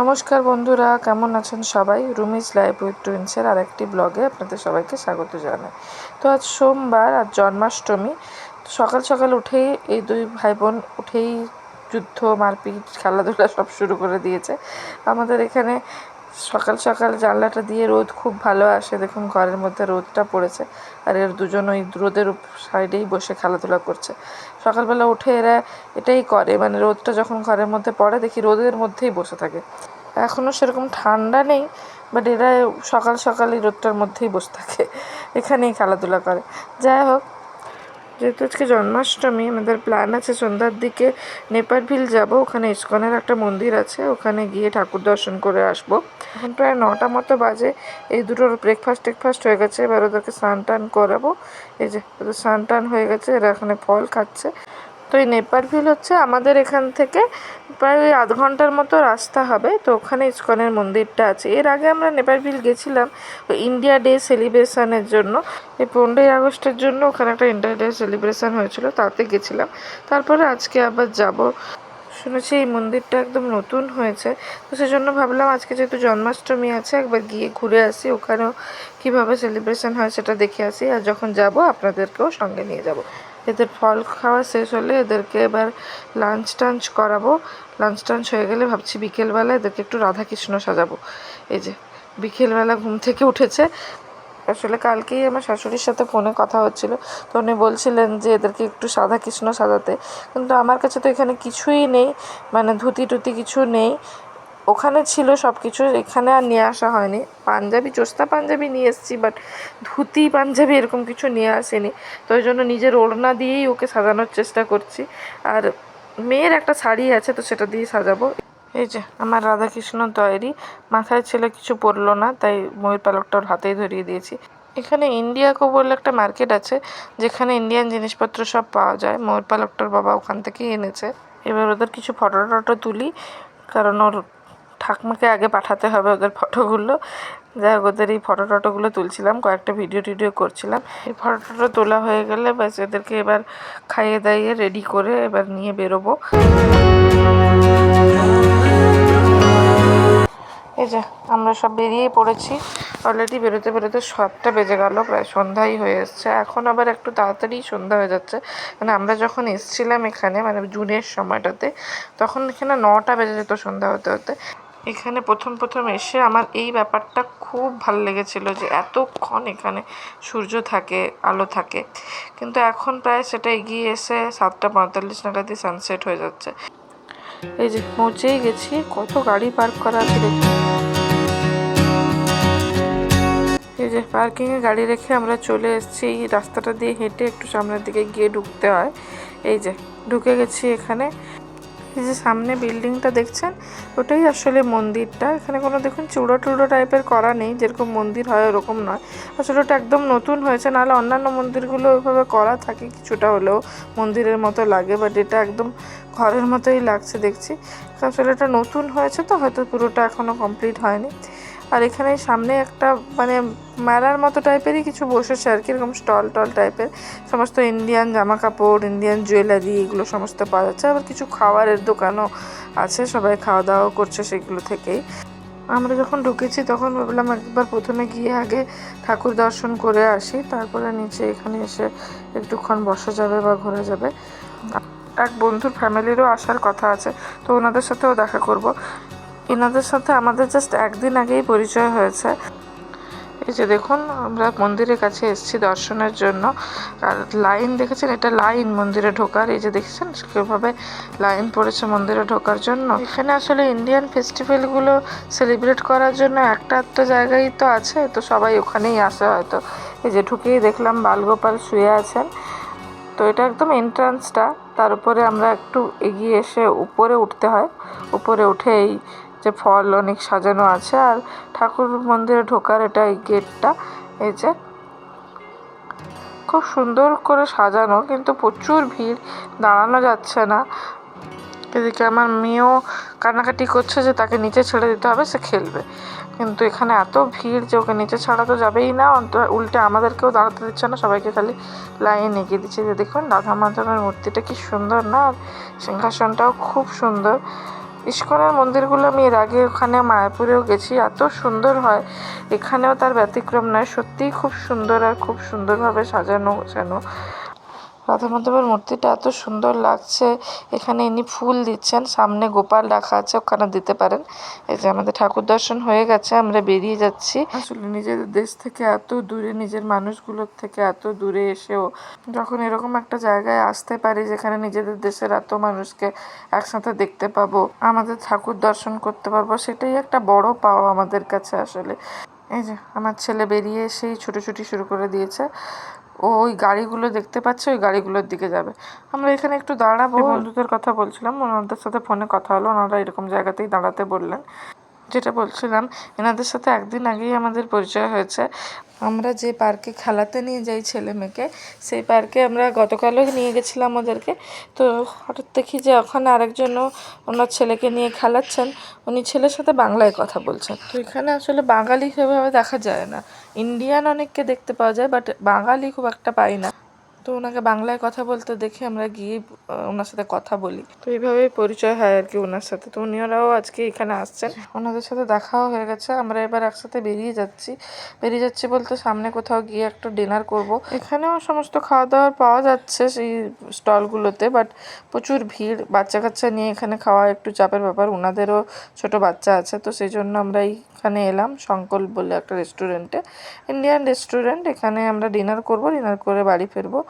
নমস্কার বন্ধুরা, কেমন আছেন সবাই? রুমিজ লাইফ উইথ টুইন্সের আর একটি ব্লগে আপনাদের সবাইকে স্বাগত জানাই। তো আজ সোমবার আর জন্মাষ্টমী সকাল সকাল উঠেই এই দুই ভাই বোন উঠেই যুদ্ধ, মারপিট, খেলাধুলা সব শুরু করে দিয়েছে। আমাদের এখানে সকাল সকাল জানলাটা দিয়ে রোদ খুব ভালো আসে। দেখুন ঘরের মধ্যে রোদটা পড়েছে আর এর দুজন ওই রোদের সাইডেই বসে খেলাধুলা করছে। সকালবেলা উঠে এরা এটাই করে মানে রোদটা যখন ঘরের মধ্যে পড়ে, দেখি রোদের মধ্যেই বসে থাকে। এখনও সেরকম ঠান্ডা নেই, বাট এরা সকাল সকালই রোদটার মধ্যেই বসে থাকে। এখানেই খেলাধুলা করে। যাই হোক যেহেতু আজকে জন্মাষ্টমী, আমাদের প্ল্যান আছে সন্ধ্যার দিকে নেপাল ভিল যাব। ওখানে ইস্কনের একটা মন্দির আছে, ওখানে গিয়ে ঠাকুর দর্শন করে আসব। এখন প্রায় নটা মতো বাজে, এই দুটোর ব্রেকফাস্ট টেকফাস্ট হয়ে গেছে। এবার ওদেরকে স্নান টান করাবো। এই যে ওদের স্নান টান হয়ে গেছে, এরা এখানে ফল খাচ্ছে। তো এই নেপারভিল হচ্ছে আমাদের এখান থেকে প্রায় ওই আধ ঘণ্টার মতো রাস্তা হবে। তো ওখানে ইস্কনের মন্দিরটা আছে। এর আগে আমরা নেপারভিল গেছিলাম ইন্ডিয়া ডে সেলিব্রেশনের জন্য। এই পনেরোই আগস্টের জন্য ওখানে একটা ইন্ডিয়া ডে সেলিব্রেশন হয়েছিল, তাতে গেছিলাম। তারপরে আজকে আবার যাব। শুনেছি এই মন্দিরটা একদম নতুন হয়েছে। তো সেজন্য ভাবলাম আজকে যেহেতু জন্মাষ্টমী আছে, একবার গিয়ে ঘুরে আসি ওখানেও কীভাবে সেলিব্রেশন হয় সেটা দেখে আসি। আর যখন যাব, আপনাদেরকেও সঙ্গে নিয়ে যাব। এদের ফল খাওয়া শেষ হলে এদেরকে এবার লাঞ্চ টাঞ্চ করাবো। লাঞ্চ টাঞ্চ হয়ে গেলে ভাবছি বিকেলবেলা এদেরকে একটু রাধাকৃষ্ণ সাজাবো। এই যে, বিকেলবেলা ঘুম থেকে উঠেছে। আসলে কালকেই আমার শাশুড়ির সাথে ফোনে কথা হচ্ছিল। তো উনি বলছিলেন যে, এদেরকে একটু সাদা কৃষ্ণ সাজাতে। কিন্তু আমার কাছে তো এখানে কিছুই নেই। মানে ধুতি টুতি কিছু নেই। ওখানে ছিল সব কিছু এখানে আর নিয়ে আসা হয়নি। পাঞ্জাবি, চোস্তা পাঞ্জাবি নিয়ে এসেছি বাট ধুতি, পাঞ্জাবি এরকম কিছু নিয়ে আসেনি। তো ওই জন্য নিজের ওড়না দিয়েই ওকে সাজানোর চেষ্টা করছি। আর মেয়ের একটা শাড়ি আছে, তো সেটা দিয়ে সাজাবো। এই যে, আমার রাধাকৃষ্ণ তৈরি। মাথায় ছেলে কিছু পরলো না, তাই ময়ূর পালকটা ওর হাতেই ধরিয়ে দিয়েছি। এখানে ইন্ডিয়াকো বলে একটা মার্কেট আছে, যেখানে ইন্ডিয়ান জিনিসপত্র সব পাওয়া যায়। ময়ূর পালকটার বাবা ওখান থেকেই এনেছে। এবার ওদের কিছু ফটো টটো তুলি, কারণ ওর ঠাকমাকে আগে পাঠাতে হবে ওদের ফটোগুলো। যাই হোক, ওদের এই ফটো টটোগুলো তুলছিলাম, কয়েকটা ভিডিও টিডিও করছিলাম। এই ফটো টটো তোলা হয়ে গেলে ব্যাস এদেরকে এবার খাইয়ে দাইয়ে রেডি করে এবার নিয়ে বেরোবো। এই যে, আমরা সব বেরিয়ে পড়েছি। অলরেডি বেরোতে বেরোতে সাতটা বেজে গেল, প্রায় সন্ধ্যাই হয়ে এসছে। এখন আবার একটু তাড়াতাড়ি সন্ধ্যা হয়ে যাচ্ছে। মানে আমরা যখন এসছিলাম এখানে মানে জুনের সময়টাতে, তখন এখানে নটা বেজে যেত সন্ধ্যা হতে হতে। এখানে প্রথম প্রথম এসে আমার এই ব্যাপারটা খুব ভালো লেগেছিল যে এতক্ষণ এখানে সূর্য থাকে, আলো থাকে। কিন্তু এখন প্রায় সেটা এগিয়ে এসে সাতটা পঁয়তাল্লিশ নাগাদই সানসেট হয়ে যাচ্ছে। এই যে পৌঁছেই গেছি, কত গাড়ি পার্ক করা আছে এই যে পার্কিংয়ে গাড়ি রেখে আমরা চলে এসেছি, এই রাস্তাটা দিয়ে হেঁটে একটু সামনের দিকে গিয়ে ঢুকতে হয়। এই যে ঢুকে গেছি এখানে। এই যে সামনে বিল্ডিংটা দেখছেন, ওটাই আসলে মন্দিরটা। এখানে কোনো দেখুন চূড়ো টুড়ো টাইপের করা নেই, যেরকম মন্দির হয় ওরকম নয়। আসলে ওটা একদম নতুন হয়েছে, নাহলে অন্যান্য মন্দিরগুলো ওইভাবে করা থাকে, কিছুটা হলেও মন্দিরের মতো লাগে বাট এটা একদম ঘরের মতোই লাগছে দেখছি। আসলে এটা নতুন হয়েছে তো, হয়তো পুরোটা এখনও কমপ্লিট হয়নি। আর এখানে সামনে একটা মানে মেলার মতো টাইপেরই কিছু বসেছে আর কি, এরকম স্টল টল টাইপের সমস্ত ইন্ডিয়ান জামা কাপড় ইন্ডিয়ান জুয়েলারি এগুলো সমস্ত পাওয়া যাচ্ছে। আবার কিছু খাবারের দোকানও আছে, সবাই খাওয়া দাওয়া করছে সেগুলো থেকেই। আমরা যখন ঢুকেছি তখন ভাবলাম একবার প্রথমে গিয়ে আগে ঠাকুর দর্শন করে আসি, তারপরে নিচে এখানে এসে একটুক্ষণ বসা যাবে বা ঘোরা যাবে। এক বন্ধুর ফ্যামিলিরও আসার কথা আছে, তো ওনাদের সাথেও দেখা করব। এনাদের সাথে আমাদের জাস্ট একদিন আগেই পরিচয় হয়েছে। এই যে দেখুন, আমরা মন্দিরের কাছে এসেছি দর্শনের জন্য। আর লাইন দেখেছেন? এটা লাইন মন্দিরে ঢোকার। এই যে দেখেছেন? কীভাবে লাইন পড়েছে মন্দিরে ঢোকার জন্য। এখানে আসলে ইন্ডিয়ান ফেস্টিভ্যালগুলো সেলিব্রেট করার জন্য একটা একটা জায়গায় তো আছে, তো সবাই ওখানেই আসে হয়তো। এই যে ঢুকেই দেখলাম, বালগোপাল শুয়ে আছেন। তো এটা একদম এন্ট্রান্সটা তার উপরে আমরা একটু এগিয়ে এসে উপরে উঠতে হয়। উপরে উঠে এই যে ফল অনেক সাজানো আছে আর ঠাকুর মন্দিরে ঢোকার এটা এই গেটটা, এই যে খুব সুন্দর করে সাজানো কিন্তু প্রচুর ভিড়, দাঁড়ানো যাচ্ছে না। এদিকে আমার মেয়েও কান্নাকাটি করছে যে তাকে নিচে ছেড়ে দিতে হবে, সে খেলবে। কিন্তু এখানে এত ভিড় যে ওকে নিচে ছাড়া তো যাবেই না উল্টে আমাদেরকেও দাঁড়াতে দিচ্ছে না, সবাইকে খালি লাইনে এগিয়ে দিচ্ছে। যে দেখুন, রাধা মাধবের মূর্তিটা কি সুন্দর না, আর সিংহাসনটাও খুব সুন্দর। ইস্কনের মন্দিরগুলো আমি এর আগে ওখানে মায়াপুরেও গেছি। এত সুন্দর হয়। এখানেও তার ব্যতিক্রম নয়। সত্যিই খুব সুন্দর আর খুব সুন্দরভাবে সাজানো, গোছানো। রাধা মাধবের মূর্তিটা এত সুন্দর লাগছে। এখানে ইনি ফুল দিচ্ছেন। সামনে গোপাল রাখা আছে, ওখানে দিতে পারেন। এই যে আমাদের ঠাকুর দর্শন হয়ে গেছে, আমরা বেরিয়ে যাচ্ছি। আসলে নিজেদের দেশ থেকে এত দূরে, নিজের মানুষগুলোর থেকে এত দূরে এসেও যখন এরকম একটা জায়গায় আসতে পারি, যেখানে নিজেদের দেশের এত মানুষকে একসাথে দেখতে পাবো, আমাদের ঠাকুর দর্শন করতে পারব, সেটাই একটা বড় পাওয়া আমাদের কাছে আসলে। এই যে, আমার ছেলে বেরিয়ে এসেই ছুটোছুটি শুরু করে দিয়েছে। ও ওই গাড়িগুলো দেখতে পাচ্ছে ওই গাড়িগুলোর দিকে যাবে। আমরা এখানে একটু দাঁড়াবো। বন্ধুদের কথা বলছিলাম ওনাদের সাথে ফোনে কথা হলো ওনারা এরকম জায়গাতেই দাঁড়াতে বললেন। যেটা বলছিলাম, এনাদের সাথে একদিন আগেই আমাদের পরিচয় হয়েছে। আমরা যে পার্কে খেলাতে নিয়ে যাই ছেলে মেয়েকে, সেই পার্কে আমরা গতকালও নিয়ে গেছিলাম ওদেরকে। তো হঠাৎ দেখি যে ওখানে আরেকজনও ওনার ছেলেকে নিয়ে খেলাচ্ছেন। উনি ছেলের সাথে বাংলায় কথা বলছেন। তো এখানে আসলে বাঙালি সেভাবে দেখা যায় না। ইন্ডিয়ান অনেককে দেখতে পাওয়া যায়, বাট বাঙালি খুব একটা পাই না। তো ওনাকে বাংলায় কথা বলতে দেখে আমরা গিয়ে ওনার সাথে কথা বলি। তো এইভাবেই পরিচয় হয় আর কি ওনার সাথে। তো উনিরাও আজকে এখানে আসছেন। ওনাদের সাথে দেখাও হয়ে গেছে। আমরা এবার একসাথে বেরিয়ে যাচ্ছি। বেরিয়ে যাচ্ছি বলতে সামনে কোথাও গিয়ে একটু ডিনার করব। এখানেও সমস্ত খাওয়া দাওয়ার পাওয়া যাচ্ছে সেই স্টলগুলোতে, বাট প্রচুর ভিড়। বাচ্চা কাচ্চা নিয়ে এখানে খাওয়া একটু চাপের ব্যাপার। ওনাদেরও ছোট বাচ্চা আছে। তো সেই জন্য আমরা এইখানে এলাম শঙ্কল বলে একটা রেস্টুরেন্টে। Indian restaurant. এখানে আমরা ডিনার করব। ডিনার করে বাড়ি ফিরবো।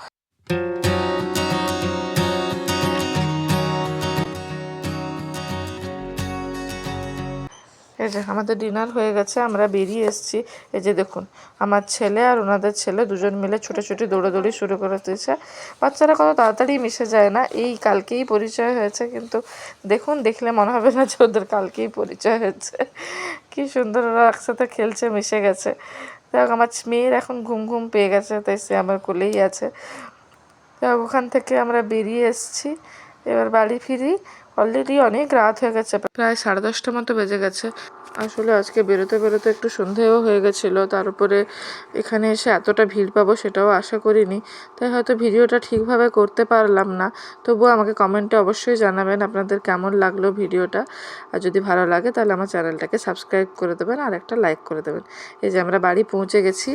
এই যে আমাদের ডিনার হয়ে গেছে, আমরা বেরিয়ে এসেছি। এই যে দেখুন, আমার ছেলে আর ওনাদের ছেলে দুজন মিলে ছুটোছুটি দৌড়াদৌড়ি শুরু করে দিয়েছে। বাচ্চারা কত তাড়াতাড়ি মিশে যায় না, এই কালকেই পরিচয় হয়েছে, কিন্তু দেখুন, দেখলে মনে হবে না যে ওদের কালকেই পরিচয় হয়েছে। কি সুন্দর ওরা একসাথে খেলছে, মিশে গেছে। দেখ, আমার মেয়ের এখন ঘুম ঘুম পেয়ে গেছে, তাই সে আমার কোলেই আছে। যাক ওখান থেকে আমরা বেরিয়ে এসেছি। এবার বাড়ি ফিরি। অলরেডি অনেক রাত হয়ে গেছে, প্রায় সাড়ে দশটা মতো বেজে গেছে। আসলে আজকে বেরোতে বেরোতে একটু সন্ধেও হয়ে গেছিল। তার উপরে এখানে এসে এতটা ভিড় পাবো সেটাও আশা করিনি। তাই হয়তো ভিডিওটা ঠিকভাবে করতে পারলাম না। তবুও আমাকে কমেন্টে অবশ্যই জানাবেন আপনাদের কেমন লাগল ভিডিওটা। আর যদি ভালো লাগে তাহলে আমার চ্যানেলটাকে সাবস্ক্রাইব করে দেবেন আর একটা লাইক করে দেবেন। এই যে আমরা বাড়ি পৌঁছে গেছি।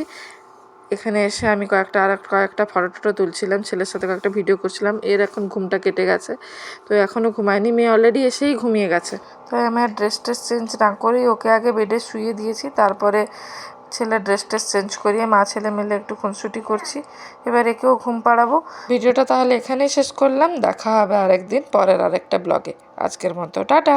এখানে এসে আমি কয়েকটা, আর কয়েকটা ফটো টটো তুলছিলাম, ছেলের সাথে কয়েকটা ভিডিও করছিলাম। এর এখন ঘুমটা কেটে গেছে। তো এখনও ঘুমায়নি। মেয়ে অলরেডি এসেই ঘুমিয়ে গেছে। তাই আমি আর ড্রেস ট্রেস চেঞ্জ না করেই ওকে আগে বেডে শুয়ে দিয়েছি। তারপরে ছেলের ড্রেস ট্রেস চেঞ্জ করিয়ে মা ছেলে মিলে একটু খুনসুটি করছি। এবার একেও ঘুম পাড়াবো। ভিডিওটা তাহলে এখানেই শেষ করলাম। দেখা হবে আরেকদিন পরের আরেকটা ব্লগে আজকের মতো, টাটা!